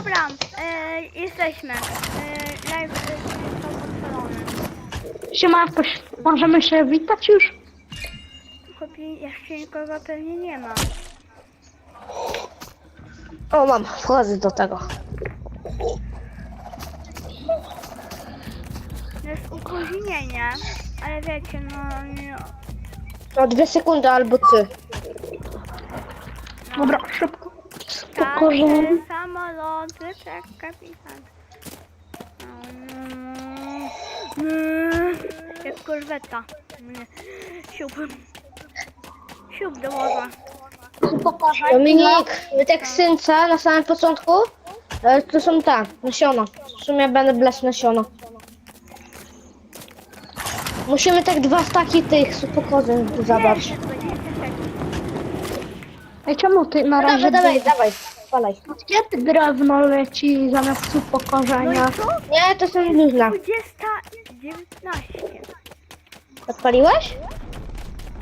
Dobra, e, jesteśmy. E, live został odpalony. Siema, możemy się witać już? Chłopie, jeszcze nikogo pewnie nie ma. O, mam, wchodzę do tego. Jest opóźnienie, ale wiecie, no... Nie, No dwie sekundy albo trzy. Dobra, szybko. tak, Pokorzenie. e, samoloty, tak, kapitan. Mm, Jak korweta. Nie. Siup. Siup do morza. Dominik, my tak synca na samym początku, e, to są te, nasiona. W sumie będę blać nasiona. Musimy tak dwa staki tych supokodzeń zabrać. Nie, 20 sekund. Ej, czemu ty na Dawaj, razie... dawaj, dawaj, spalaj. Kiedy drewno leci zamiast No upokorzenia? i co? Nie, to są. 20, 19. Odpaliłeś?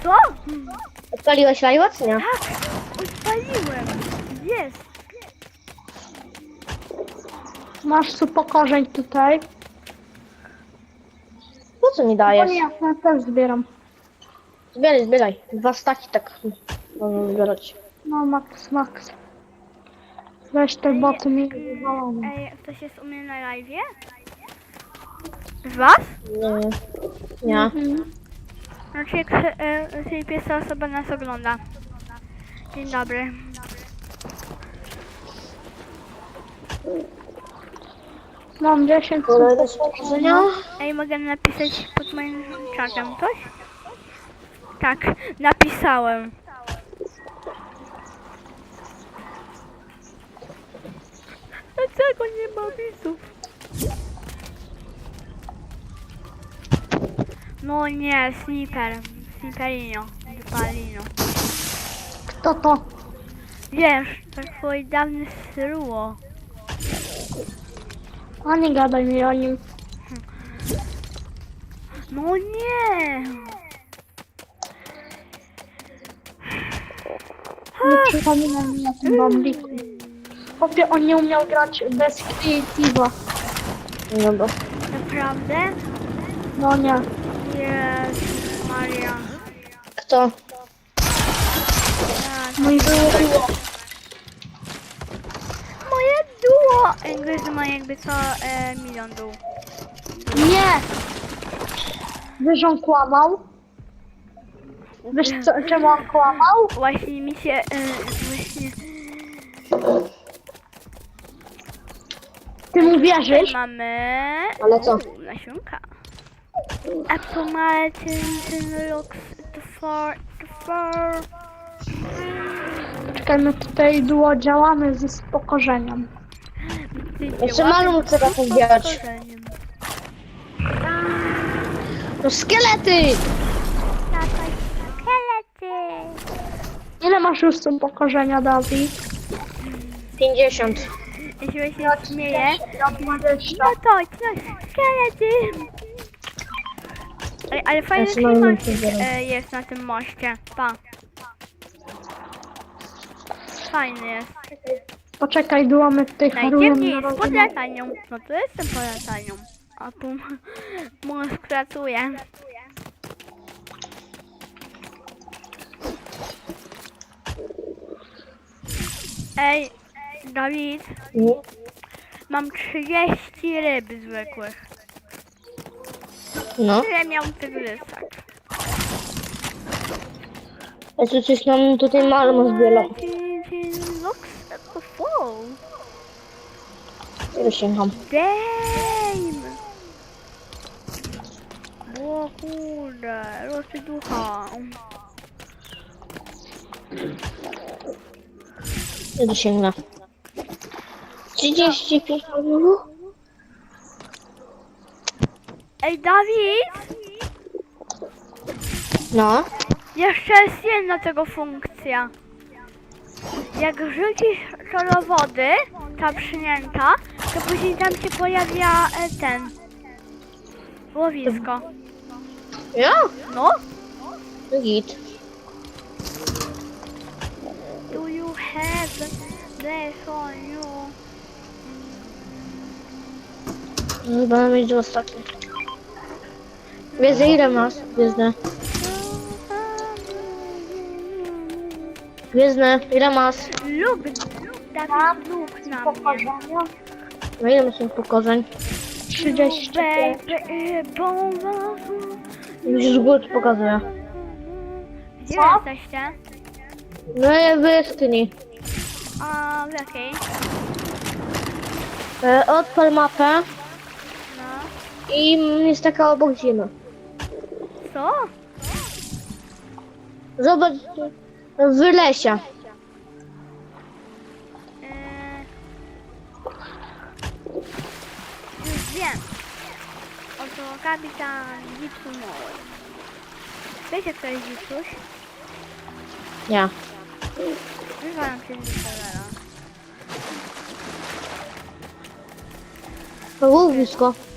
Co? Odpaliłeś czy nie? Tak, odpaliłem. Jest. Masz upokorzeń tutaj? Po co mi dajesz? nie, ja też zbieram. Zbieraj, zbieraj. Dwa staki tak można zbierać. No, max, max. Weź te boty mi wywalone. Ej, ktoś jest u mnie na live? Z was? Nie. Nie. Mhm. Znaczy, e, tej pierwsza osoba nas ogląda. Dzień dobry. Mam 10 Kolejne spotkania. Ej, mogę napisać pod moim czatem coś? Tak, napisałem. Dlaczego nie ma widzów? No nie, sniper. Sniperino. Wypalino. Kto to? Wiesz, to twoje dawne sruło. A nie gadaj mi o nim. No nie! Nie przypomina mi o tym bambiku. Chłopie, on nie umiał grać bez creative'a. Dobra. Naprawdę? No nie. Jezus Maria. Kto? Tak. No i było. Moje duo! English ma jakby co e, milion dół. Nie! Wiesz, on kłamał? Wiesz, co, czemu on kłamał? Właśnie mi się, e, właśnie Ty mu wierzysz? mamy Ale co? nasionka. Apple Martin, ten looks the four, the four. Czekaj, my tutaj duo działamy ze spokorzeniem. Jeszcze malum trzeba pozbierać. No szkielety! Tata, szkielety. Ile masz już upokorzenia, Dawid? 50. Jeśli się śmieje, Ja 20. no to, no, szkielety. Ej, ale fajny Ja klimat e, jest na tym moście. Pa. Fajny jest. Poczekaj, duo my tutaj Najciemniej na jest pod latanią. No to jestem pod latanią. A tu mózg pracuje. Ej, Dawid, mam 30 ryb zwykłych. No. Tyle miał tygrysek. Ja tu coś nam tutaj malum zbieram. Looks at the fall. Ja sięgam. Damn! O kurde, losy ducha. Ja dosięgnę. 35 milionów? Ej, Dawid! No. Jeszcze jest jedna tego funkcja. Jak rzucisz to do wody, ta przynięta, to później tam się pojawia e, ten... Łowisko. Ja? No? Git. Do you have this on you? Będę mieć do ostatniej. Wiedzę ile masz? Gwiezdne. Gwiezdne, ile masz? Lub, Dawid, lub na mnie. No ile masz pokorzeń? 35. Baby, bon, bon, bon. Już głód pokazuję. Gdzie Co? jesteście? No i w jaskini. A w jakiej? E, odpal mapę. I jest taka obok zimy. Co? Zobacz, w lesie. Eee... Już wiem. Oto kapitan Gipsu Moły. Wiecie kto jest Gipsuś? Nie. Wywalam się z blisko. Mm, Gipsuś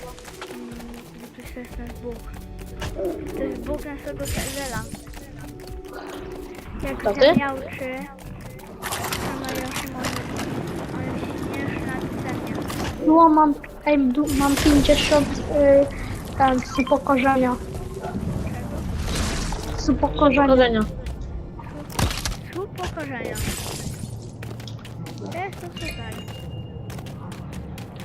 to jest nasz Bóg. To jest Bóg naszego serwera. Jak To ty? na cenie. Było mam, ej, du- mam 50 y, ten, z upokorzenia. Z upokorzenia. Powodzenia. Słup pokorzenia. To jest to tutaj.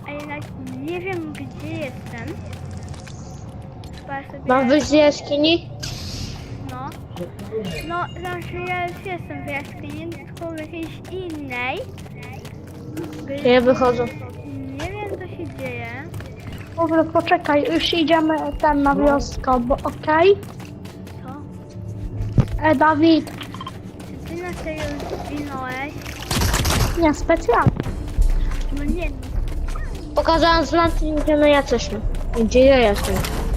A jednak nie wiem gdzie jestem. Chyba sobie... Mam wyjść z jaskini? No. No, znaczy ja już jestem w jaskini, tylko w jakiejś innej. To ja wychodzę. Nie wiem co się dzieje. Dobra, poczekaj, już idziemy ten na wioskę, bo okej? Co? E, Dawid, Czy ty na serio zginąłeś? nie, specjalnie. No nie, Pokazałem znak, gdzie my jesteśmy. Gdzie ja jestem.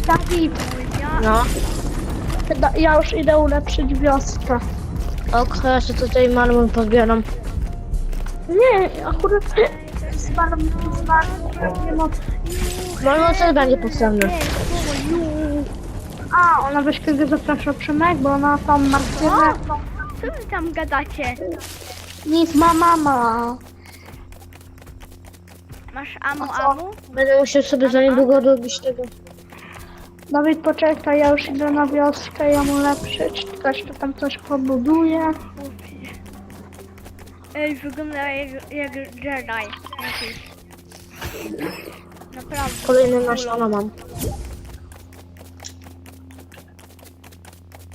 Dawid, no ja... No. da- ja już idę ulepszyć wioskę. Ok, ja się tutaj marmur pobieram. Nie, akurat z panem, z panem, nie ma... Marmur też będzie potrzebny. Ej, słowo, ju. A, ona weź kogo zaprasza Przemek, bo ona tam martwę. Co wy tam gadacie? Nic ma mama. Masz amu, A co? amu? Będę musiał sobie za niedługo robić tego. Dawid, poczekaj, ja już idę na wioskę, ja mu ulepszyć. Ktoś tu tam coś pobuduje. Ej, wygląda jak, jak Jedi jakiś. Naprawdę. Kolejny nasiona mam.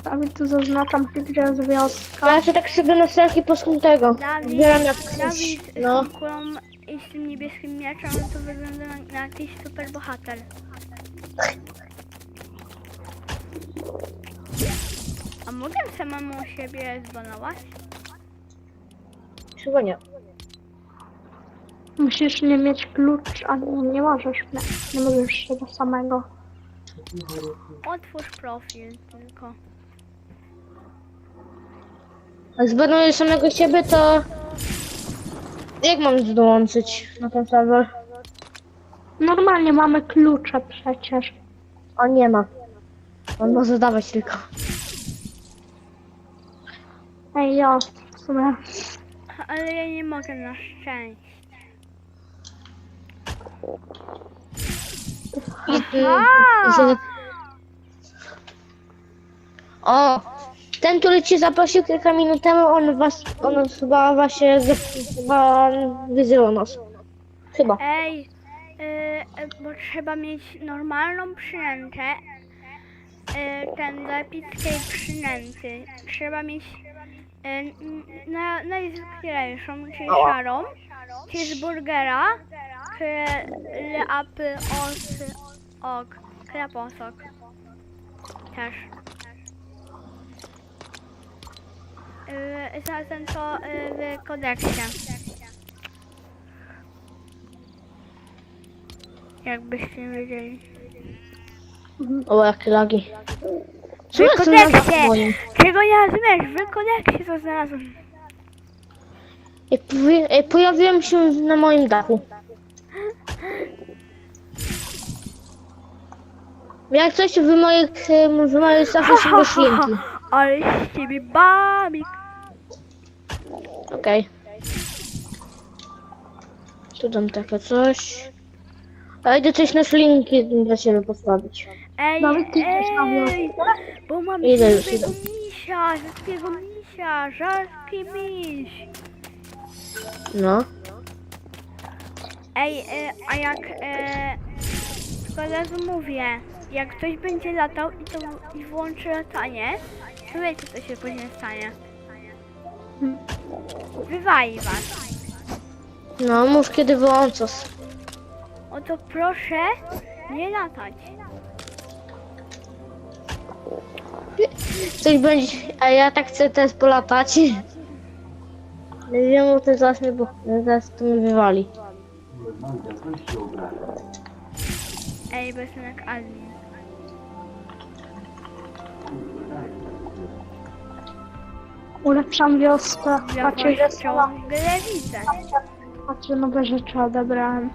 Dawid, tu zaznaczam, gdzie jest wioska. Ja się tak sobie na selfie posłucham tego. Dawid, Zbieram jak coś. Dawid No. z tą kulą i z tym niebieskim mieczem to wygląda na, na jakiś super bohater. A mogę samemu siebie zbanować? Chyba nie. Musisz nie mieć klucz, a nie, nie możesz mieć. Nie możesz tego samego. Otwórz profil tylko. Jak zbanuję samego siebie, to... Jak mam dołączyć na ten serwer? Normalnie mamy klucze przecież. O, nie ma. On może dawać tylko. Ej, ja w sumie. Ale ja nie mogę na szczęście. Aha! O! Ten, który cię zaprosił kilka minut temu, on was, on chyba właśnie, z- chyba wyzywał nas. Chyba. Ej, yy, bo trzeba mieć normalną przynętę. Yy, ten do epickiej przynęty. Trzeba mieć n- na, najzwyklejszą, czyli szarą. Cheeseburgera. Kleapy os ok. Kleposok. Też. Yy, znalazłem to w kodeksie. Jakbyście wiedzieli. O, jakie lagi. Na moim? Czego nie rozumiesz? W to znalazłem. Ej, pojawi- ej, Pojawiłem się na moim dachu. Jak coś w moich, em, w moich dachach są świnki. Ale z ciebie babik. Okej. Tu dam takie coś. A idę coś na linki dla siebie postawić. Ej, Dawid, ty idziesz na ej, bo mam Idę już, żadnego idę. misia, rzadkiego misia, rzadki miś. No. Ej, e, a jak, e, tylko razu mówię, jak ktoś będzie latał i to i włączy latanie, to wiecie co się później stanie. Wywali was. No, mów kiedy wyłączasz. Oto proszę nie latać. Coś będzie, a ja tak chcę teraz polatać. Nie wiem, bo to zaraz mnie, bo zaraz to mnie wywali. Ej, bo jestem jak admin. Ulepszam wioskę. Ja Patrzcie, że widzę. Patrzcie, nowe rzeczy odebrałem.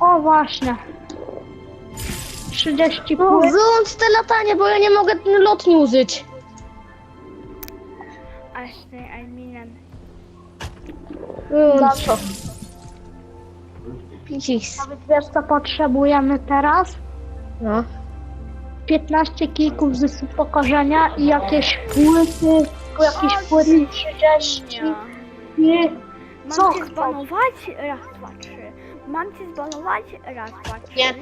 O właśnie. 30 No, płyt. wyłącz te latanie, bo ja nie mogę ten lotni użyć. A z tym adminem. Wyłącz to. Nawet wiesz co potrzebujemy teraz? No. 15 kijków z upokorzenia i jakieś płyty, jakieś płyty 30 i Mam Co cię chcesz? zbanować? Raz, dwa, trzy. Mam cię zbanować? Raz, dwa, trzy. Nie.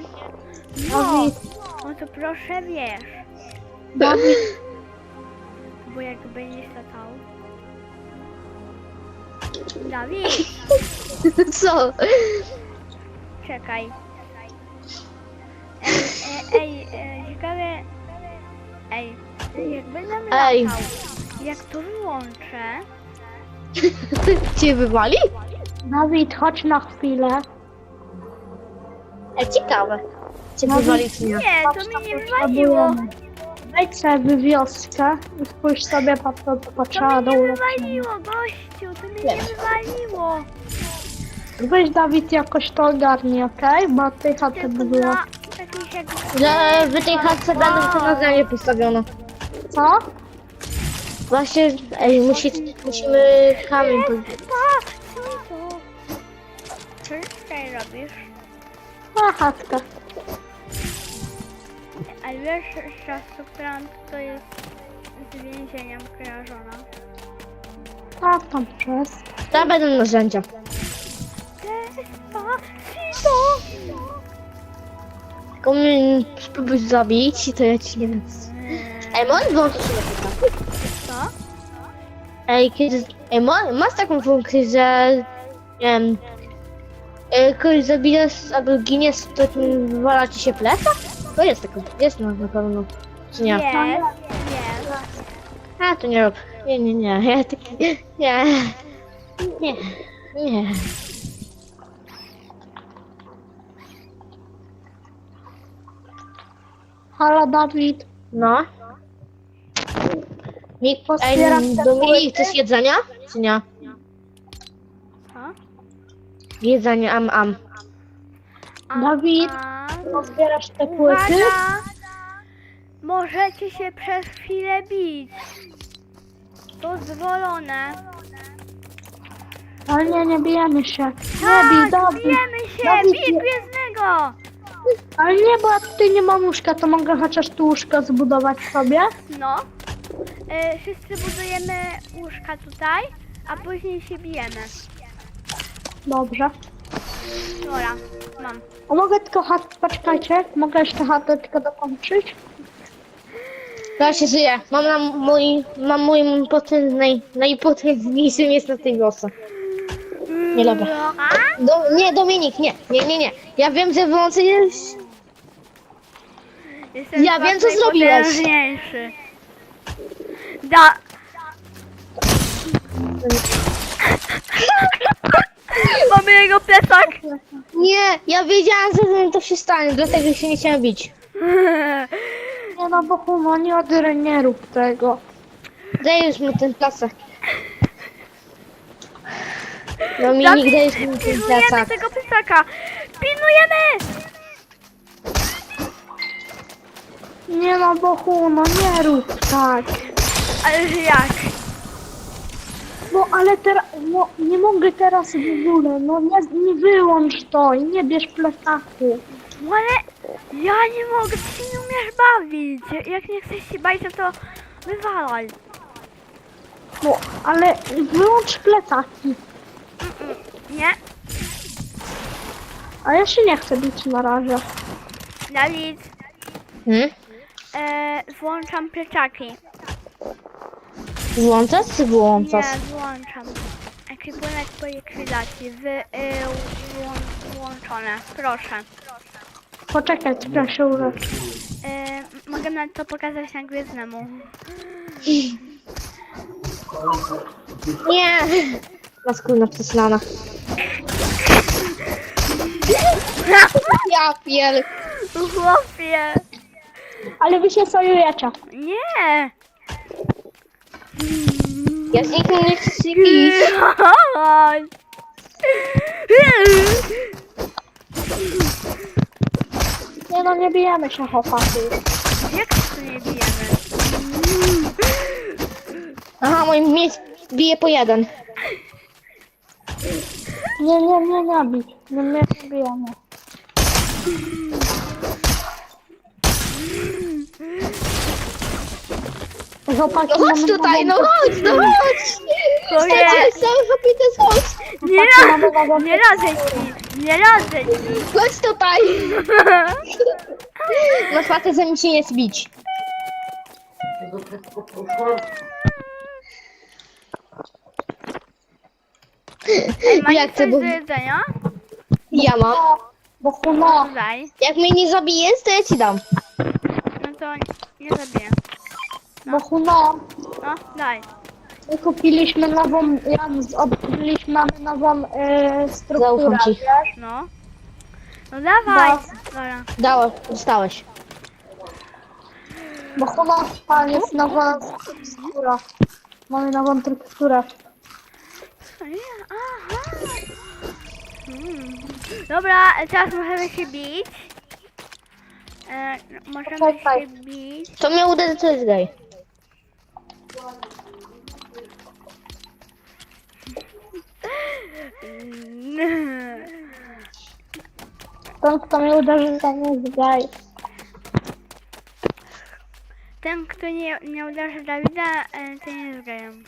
No, Dawid, no to proszę wiesz. Dawid, Bo jak będziesz latał. Dawid, Co? czekaj. Ej, ej, ej, e, ciekawe. Ej, jak będę Ej. latał, jak to wyłączę, Cię wywali? Dawid, chodź na chwilę. E, ciekawe. Cię No, nie? nie, Patrz, to mnie nie wywaliło. Wejdź sobie w wioskę i spójrz sobie po to, co To do mnie nie wywaliło, gościu, to mnie nie wywaliło. Weź Dawid jakoś to ogarnij, okej? Bo tej chaty Tylko by było. dla takich jak... Że w tej chatce będą to nagranie postawione. Co? Właśnie, ej, musi, musimy kamień po... Co to? Co ty tutaj robisz? A, chatka. A wiesz, siostra, to jest z więzieniem kojarzona. A, tam przez. Tam będą narzędzia. Tylko mnie spróbuj zabić, to ja ci nie wiem. Ej, możesz włączyć się na Co? Ej, kiedy... Ej, ma, masz taką funkcję, że... Nie wiem... e, Kogoś zabijesz albo giniesz, to wywala ci się pleca? To jest taka, jest no, na pewno. Czy nie? Jest, jest. A, to nie rób. Nie, nie, nie, ja tak... Nie. Nie. Nie. Halo, Dawid. No. Pozbieram ej, te Dominik, płyty. chcesz jedzenia? Czy nie? Jedzenie, am, am. Dawid, a, Pozbierasz te płyty? Uwaga! Możecie się przez chwilę bić. Dozwolone. Ale nie, nie bijemy się. Nie Tak, bij, Dawid. bijemy się! Dawid, Bij nie. gwiezdnego! Ale nie, bo tutaj nie mam łóżka, to mogę chociaż tu łóżko zbudować sobie. No. Y, wszyscy budujemy łóżka tutaj, a później się bijemy. Dobrze. Dobra, mam. A mogę tylko chatę, poczekajcie, mogę jeszcze chatę tylko dokończyć? Ja się żyję. Mam na mój, mam mój potężny, naj, najpotężniejszy jest na tej wiosce. Nie dobra. Do, nie, Dominik, nie, nie, nie, nie. Ja wiem, że wyłączenie jest... Jestem Ja wiem, co zrobiłeś. najpotężniejszy. Da... Mamy jego plecak! Nie, ja wiedziałam, że to się stanie, dlatego się nie chciałem bić. Nie no, bo nie, rób tego. Dajesz mu ten plecak. Dominik, dajesz mu ten pilnujemy plecak. tego plecaka! Pilnujemy! Nie no, bo nie rób tak. Ale że jak? No ale teraz, no, nie mogę teraz w ogóle, no nie, nie wyłącz to i nie bierz plecaku. No ale ja nie mogę, ty się nie umiesz bawić. Jak nie chcesz się bawić, to, to wywalaj. No, ale wyłącz plecaki. Nie? A ja się nie chcę bić na razie. Dawid, Hmm? e, włączam pleczaki. Włączasz czy wyłączasz? Nie, włączam. Ekwipunek po likwidacji. Wy, y, włą, włączone. Proszę. Poczekaj, trzeba się uleczyć. Y, mogę nawet to pokazać na Gwiezdnemu. Nie! Maskulna przesłana. Ja pier... Chłopie! Ale wy się sojujecie. Nie! Ja z nikim nie chcę się bić. Nie no, nie bijemy się chłopaki. Jak tu nie bijemy? Aha, mój mieć bije po jeden. Nie, nie, nie, nie bić. Nie, nie, nie bijemy. Chłopaki, No chodź mamy tutaj, no chodź, no chodź! Kowie. Stać, cały happiness chodź! Nie, Chłopaki, mamy ra- nową- nie radzę ci! Nie radzę ci! Chodź tutaj! Masz łatę, że mi się nie zbić. Jak to coś bo... do jedzenia? Ja mam. Bo chuno, Daj. Jak mnie nie zabijesz, to ja ci dam. No to nie zabiję. Bo chuno. No, daj. My kupiliśmy nową, ja odkryliśmy mamy nową e, strukturę, Zaufam ci. wiesz? No. No dawaj. No. Dobra. Dałeś, dostałeś. Bo chuno, tam jest nowa struktura. Mamy nową strukturę. Aha. Hmm. Dobra, teraz możemy się bić. E, możemy Czekaj. się bić. To mnie uderzy, to jest gej. Ten, kto mnie uderzy, ten jest gej. Ten, kto nie, nie uderzy Dawida, e, to nie jest gejem.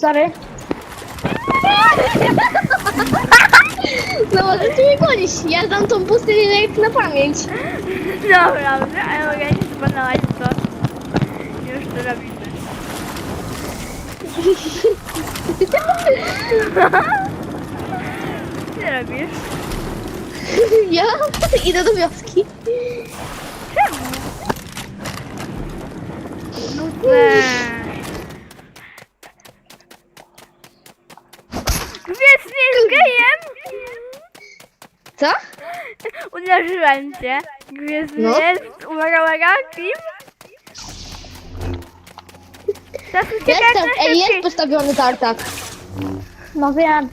Sorry. No może ty mnie gonisz. Ja dam tą pustynię jak na pamięć. Dobra, ale mogę się zbanować, co? Już to robimy. Co ty robisz? Ja idę do wioski. Czemu? Nudne. Wiesz, nie jest gejem? Co? Uderzyłem cię. Gwiezdny No. jest. Uwaga, uwaga, klip. Teraz uciekaj na ej, jest postawiony tartak. No wiem.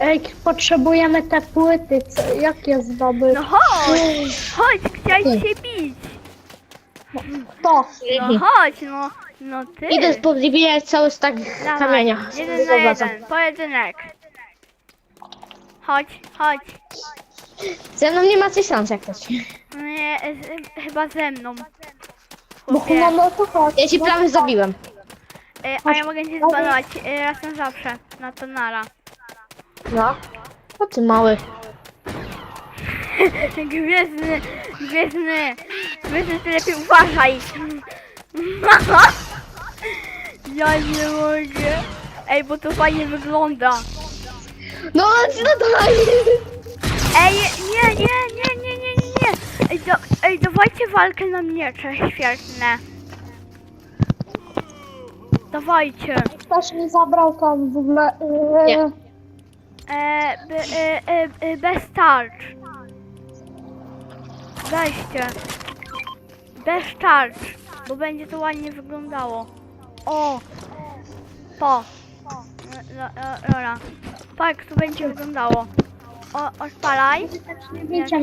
Ej, potrzebujemy te płyty. Co, jak je zdobyć? No chodź, chodź, chciałeś się bić. To. No chodź, no, no ty. Idę pozbierać cały stak Dawaj, kamienia. jeden na Zobaczę. jeden, pojedynek. Chodź, chodź. Ze mną nie ma coś szans jak coś. No Nie, z, chyba ze mną. Bo Chłopie. no to chodź. Ja ci prawie zabiłem. E, a ja mogę cię zbanować e, raz na zawsze. Na to nara. No. O ty mały. Gwiezdny, gwiezdny, gwiezdny, ty lepiej uważaj. Ja nie mogę. Ej, bo to fajnie wygląda. No, no daj. Ej, nie, nie, nie, nie, nie, nie, nie. Ej, do, ej, dawajcie walkę na miecze świetne. Dawajcie. Ktoś mi zabrał tam w ogóle. Yy, Nie. E, b, e, e, e, bez tarcz. Weźcie. Bez tarcz, bo będzie to ładnie wyglądało. O! Po. Lo- lo- Lola. Tak, tu będzie wyglądało. O, odpalaj. Wiecie.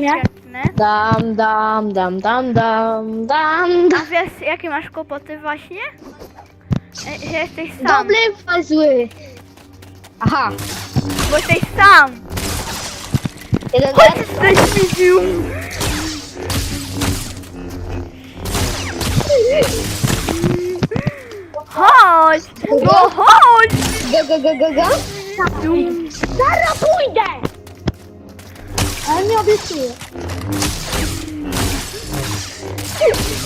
Dam, dam, dam, dam, dam, dam, dam. A wiesz, jakie masz kłopoty właśnie? E, Że jesteś sam. Dobry, fal zły. Aha, Bo jesteś sam. jeden Chodź, raz. jesteś medium. Chodź! No chodź! Go, go, go, go, go. Zaraz pójdę! Ale nie obiecuję.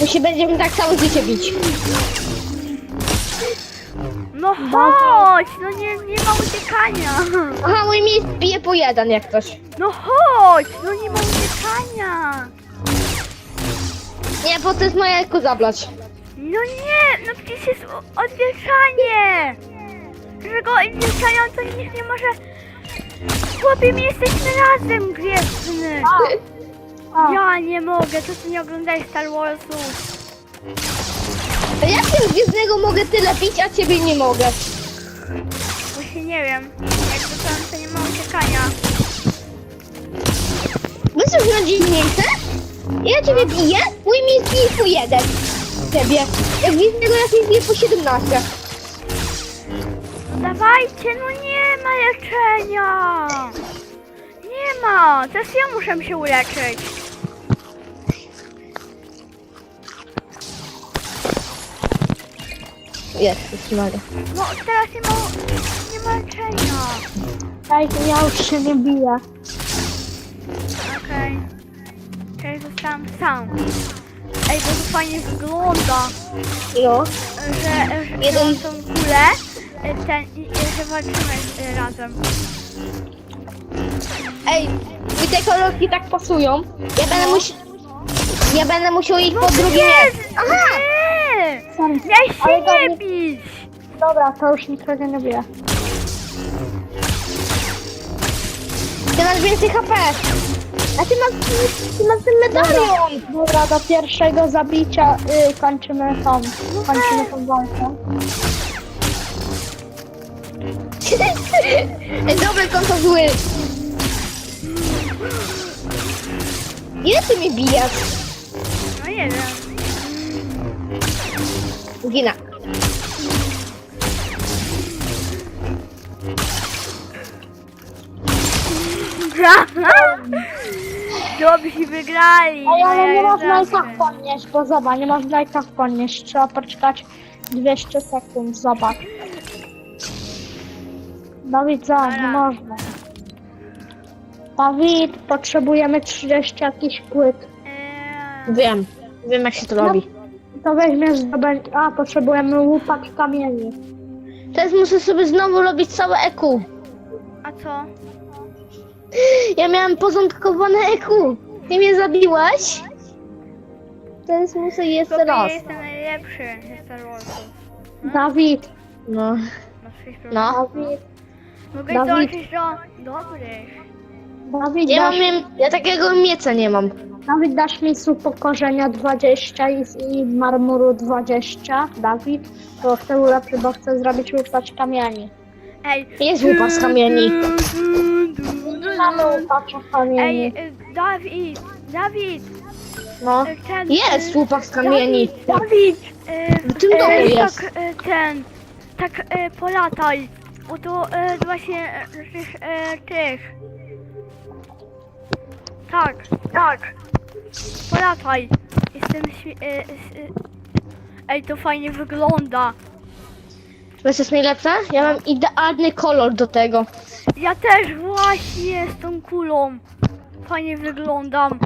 My się będziemy tak całe życie bić. No chodź! No nie, nie ma uciekania. Aha, mój mi bije po jeden jak ktoś. No chodź! No nie ma uciekania. Nie, bo to jest moje eko zablać. No nie! No przecież jest o- odwieszanie! Że go odwieszają to nic nie może... Chłopie, my jesteśmy razem, Gwiezdny! Ja nie mogę, to ty nie oglądaj Star Warsów. A jak Gwiezdnego mogę tyle bić, a ciebie nie mogę? Właśnie nie wiem. Jak to tam to nie ma uciekania. Wysłać na dzielnicę? Ja ciebie biję, mój mi bije po jeden. Ciebie. Jak Gwiezdnego ja ciebie biję po 17. Dawajcie, no nie ma leczenia! Nie ma! Teraz ja muszę się uleczyć. Jest, Maria. No teraz nie ma, nie ma leczenia. dajcie, ja już się nie biję. Okej. Okej, zostałam sam. Ej, to fajnie wygląda, No. że, że Jeden- Jeden... tą kulę e, ten, i że walczymy e, razem. Ej, mi te kolorki tak pasują. Ja będę musiał... Ja będę musiał iść po drugie Jest! miejsce. Aha! Nie! Sorry. Ale się nie nie- bić! Dobra, to już nikogo nie biję. Ty masz więcej HP. A ty masz, ty masz ten medalion. Dobra, do pierwszego zabicia y, kończymy tą, kończymy tą walkę. Dobry konto zły. Ile ty mi bijesz? No nie wiem. Gina. Dobrzy wygrali. Ej, ale nie zawsze. tak podnieść, bo zobacz, nie można i tak podnieść. Trzeba poczekać 200 sekund, zobacz. Dawid, za, nie Dobra. można. Dawid, potrzebujemy 30 jakichś płyt. Eee, Wiem. Wiem jak się to robi. To weźmiesz zdobędź... A, potrzebujemy łupak kamieni. Teraz muszę sobie znowu robić całe EQ. a co? Ja miałam porządkowane EQ. Ty mnie zabiłaś? Teraz muszę jeszcze Chłopie, raz. jestem najlepszy ze Star Warsów. Dawid, No. Masz procent. No. Dawid, Mogę Dawid. dołączyć do dobrych. Dawid, Ja, dasz, mam, ja takiego mieca nie mam. Dawid, dasz mi słup pokorzenia 20 i, i marmuru 20. Dawid, bo chcę ulepszyć, bo chcę zrobić łupacz kamieni. Ej. Jest łupa z kamieni. Mamy kamieni. Ej, y, Dawid, Dawid. No. y, Ten, Jest y, łupak z kamieni. Dawid, y, W tym y, domu jest. Tak, y, ten, tak y, polataj. Bo to y, właśnie y, tych, tych. Tak, tak. Polataj. Jestem śmi- y, y. Ej, to fajnie wygląda. Wiesz, co jest najlepsze? Ja mam idealny kolor do tego. Ja też właśnie z tą kulą. Fajnie wyglądam.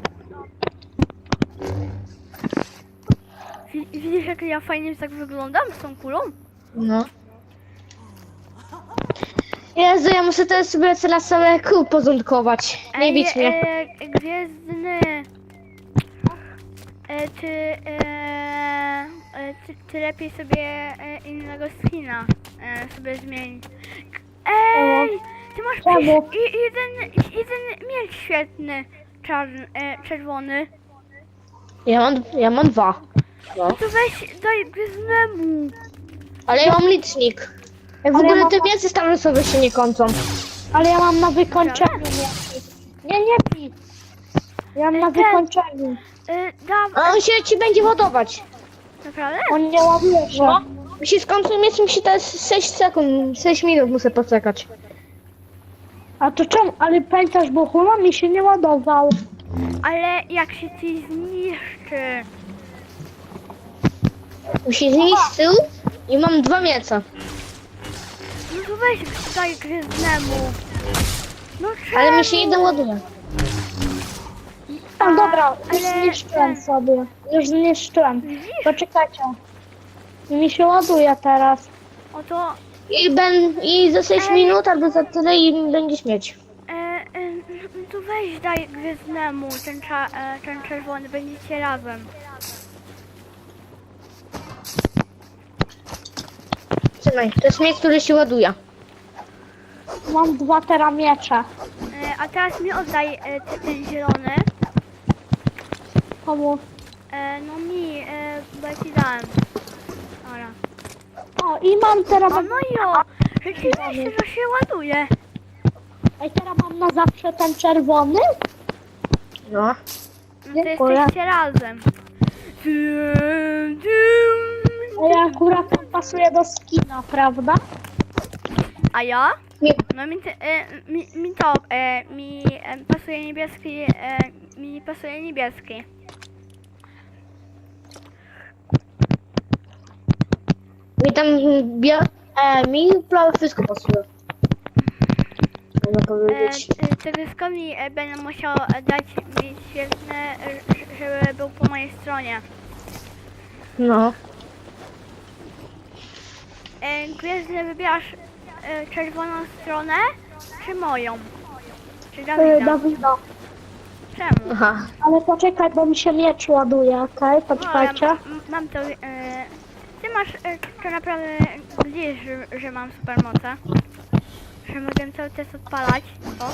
Wi- Widzisz jak ja fajnie tak wyglądam z tą kulą? No. Jezu, ja muszę teraz sobie teraz całe kół porządkować. Nie bić mnie. E, gwiezdny. E, ty, e, e, ty, ty lepiej sobie e, innego skina e, sobie zmień. Ej! Ty masz Czemu? i- jeden, jeden miecz świetny. Czarny, e, czerwony. Ja mam, ja mam dwa. No. To weź daj gwiezdnemu. Ale ja mam licznik. Ej, w ogóle ja te mam- wiecy tam sobie się nie kończą. Ale ja mam na wykończeniu. Nie, nie pij. Ja mam na Ten. wykończeniu. Y, A on się ci będzie ładować. naprawdę? On nie ładuje się. No. Musi skończyć mieć musi teraz 6 sekund, 6 minut muszę poczekać. A to czemu? Ale pamiętasz, bo hula mi się nie ładował. Ale jak się ci zniszczy. Musi znieść z tyłu i mam dwa mięsa. No to weź daj gwiezdnemu. No czemu? Ale mi się jeden ładuje. No dobra, już ale- zniszczyłem sobie. Już zniszczyłem. Widzisz? Poczekajcie. Mi się ładuje teraz. Oto I, ben, I za 6 minut albo za tyle i będziesz mieć. E, e, no to weź daj gwiezdnemu ten, cza, e, ten czerwony, będziecie razem. To jest miecz, który się ładuje. Mam dwa teramiecze. E, a teraz mi oddaj e, te- ten zielony. Komu? E, no mi, e, bo ja ci dałem. Dobra. O, i mam teraz... O no jo, rzeczywiście to się ładuje. Ej, teraz mam na zawsze ten czerwony? No. No to Dziękuję. jesteście razem. A ja akurat tam pasuje do skina, prawda? A ja? Nie. No mi, te, e, mi, mi to, e, mi e, pasuje niebieski, e, mi pasuje niebieski. Mi tam bia... E, mi prawie wszystko pasuje. Można E, powiedzieć. e, e, będę musiał e, dać mi świetne, e, żeby był po mojej stronie. No. E, Gwiezdny, wybierasz e, czerwoną stronę, czy moją? Czy Yy, Dawida? Dawida. Czemu? Aha. Ale poczekaj, bo mi się miecz ładuje, okej? No, ja Poczekajcie. m- mam to. E, ty masz e, to naprawdę gdzieś, że, że mam supermoce. Że mogę cały czas odpalać. O.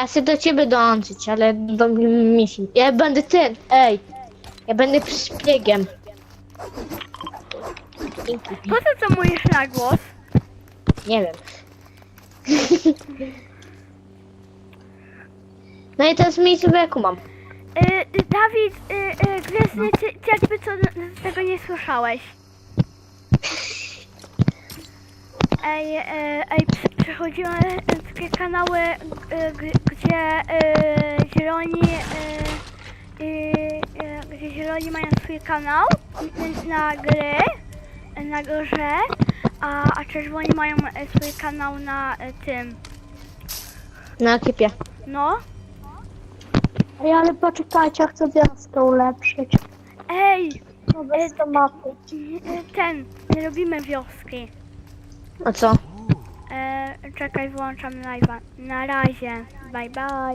Ja chcę do ciebie dołączyć, ale do misji. Ja będę ten, ej. Ja będę szpiegiem. Dzięki. Po co to mówisz na głos? Nie wiem. No i teraz miejsce w jaku mam. E, Dawid, e, Gwiezdny, ty, ty jakby co z tego nie słyszałeś. Ej, e, ej, przy- przechodzimy takie kanały, g- gdzie e, zieloni, e, gdzie zieloni mają swój kanał n- na gry, na grze, a, a czerwoni mają e, swój kanał na e, tym, Na ekipie. no. Ej, ale poczekajcie, ja chcę wioskę ulepszyć. Ej, No bez e, ten, nie robimy wioski. A co? E, czekaj, wyłączam live'a. Na razie. Bye bye.